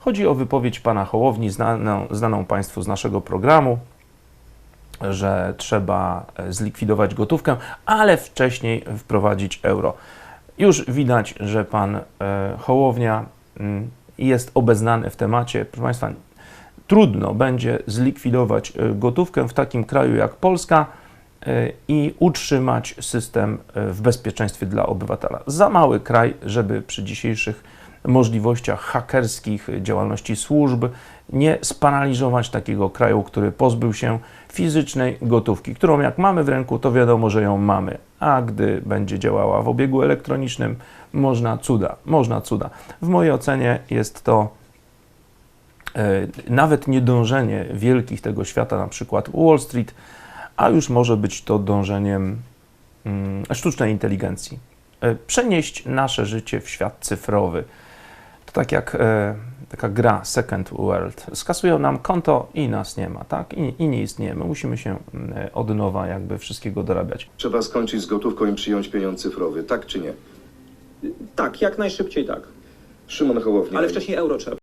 Chodzi o wypowiedź pana Hołowni, znaną, znaną Państwu z naszego programu, że trzeba e, zlikwidować gotówkę, ale wcześniej wprowadzić euro. Już widać, że pan e, Hołownia mm, jest obeznany w temacie. Proszę Państwa, trudno będzie zlikwidować e, gotówkę w takim kraju jak Polska i utrzymać system e, w bezpieczeństwie dla obywatela. Za mały kraj, żeby przy dzisiejszych możliwościach hakerskich działalności służb nie sparaliżować takiego kraju, który pozbył się fizycznej gotówki, którą jak mamy w ręku, to wiadomo, że ją mamy, a gdy będzie działała w obiegu elektronicznym, można cuda, można cuda. W mojej ocenie jest to e, nawet nie dążenie wielkich tego świata, na przykład Wall Street, a już może być to dążeniem mm, sztucznej inteligencji. E, Przenieść nasze życie w świat cyfrowy. To tak jak e, taka gra Second World. Skasują nam konto i nas nie ma, tak? I, i nie istniejemy. Musimy się mm, od nowa jakby wszystkiego dorabiać. Trzeba skończyć z gotówką i przyjąć pieniądz cyfrowy, tak czy nie? Tak, jak najszybciej tak. Szymon Hołownia. Ale wcześniej euro trzeba